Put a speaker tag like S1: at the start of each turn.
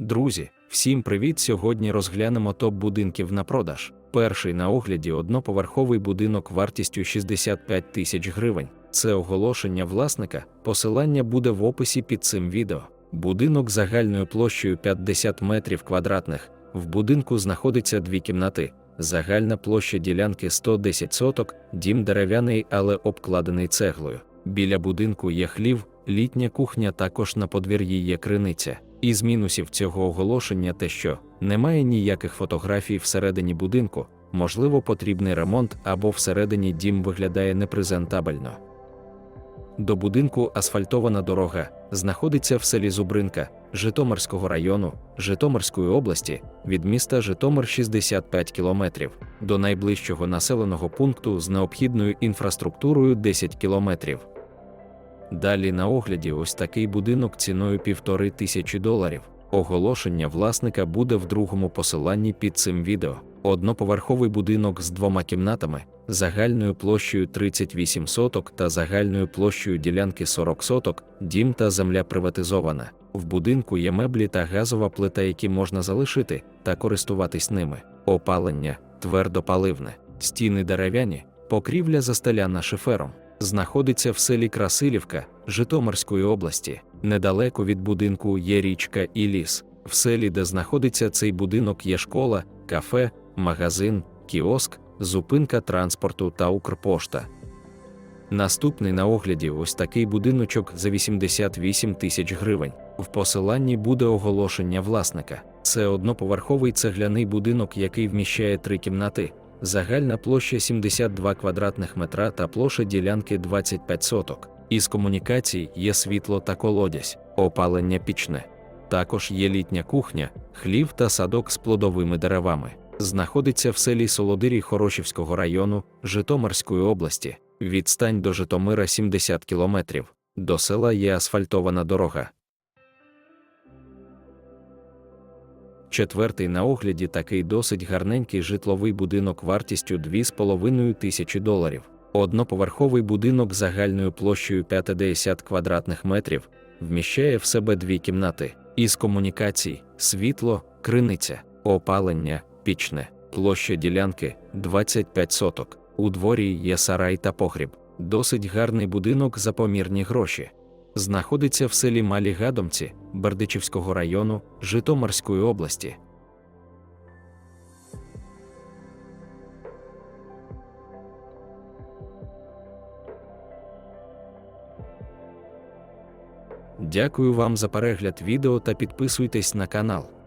S1: Друзі, всім привіт! Сьогодні розглянемо топ будинків на продаж. Перший на огляді одноповерховий будинок вартістю 65 тисяч гривень. Це оголошення власника. Посилання буде в описі під цим відео. Будинок загальною площею 50 метрів квадратних. В будинку знаходиться дві кімнати. Загальна площа ділянки 110 соток, дім дерев'яний, але обкладений цеглою. Біля будинку є хлів, літня кухня, також на подвір'ї є криниця. Із мінусів цього оголошення те, що немає ніяких фотографій всередині будинку, можливо, потрібний ремонт або всередині дім виглядає непрезентабельно. До будинку асфальтована дорога знаходиться в селі Зубринка Житомирського району Житомирської області від міста Житомир 65 кілометрів до найближчого населеного пункту з необхідною інфраструктурою 10 кілометрів. Далі на огляді ось такий будинок ціною півтори тисячі доларів. Оголошення власника буде в другому посиланні під цим відео. Одноповерховий будинок з двома кімнатами, загальною площею 38 соток та загальною площею ділянки 40 соток, дім та земля приватизована. В будинку є меблі та газова плита, які можна залишити та користуватись ними. Опалення твердопаливне, стіни дерев'яні, покрівля застеляна шифером знаходиться в селі Красилівка Житомирської області. Недалеко від будинку є річка і ліс. В селі, де знаходиться цей будинок, є школа, кафе, магазин, кіоск, зупинка транспорту та Укрпошта. Наступний на огляді ось такий будиночок за 88 тисяч гривень. В посиланні буде оголошення власника. Це одноповерховий цегляний будинок, який вміщає три кімнати. Загальна площа 72 квадратних метра та площа ділянки 25 соток. Із комунікацій є світло та колодязь, опалення пічне. Також є літня кухня, хлів та садок з плодовими деревами. Знаходиться в селі Солодирі Хорошівського району Житомирської області. Відстань до Житомира 70 кілометрів. До села є асфальтована дорога. Четвертий на огляді такий досить гарненький житловий будинок вартістю 2,5 тисячі доларів. Одноповерховий будинок загальною площею 50 квадратних метрів вміщає в себе дві кімнати із комунікацій, світло, криниця, опалення, пічне, площа ділянки 25 соток. У дворі є сарай та погріб. Досить гарний будинок за помірні гроші знаходиться в селі Малі Гадомці Бердичівського району Житомирської області. Дякую вам за перегляд відео та підписуйтесь на канал.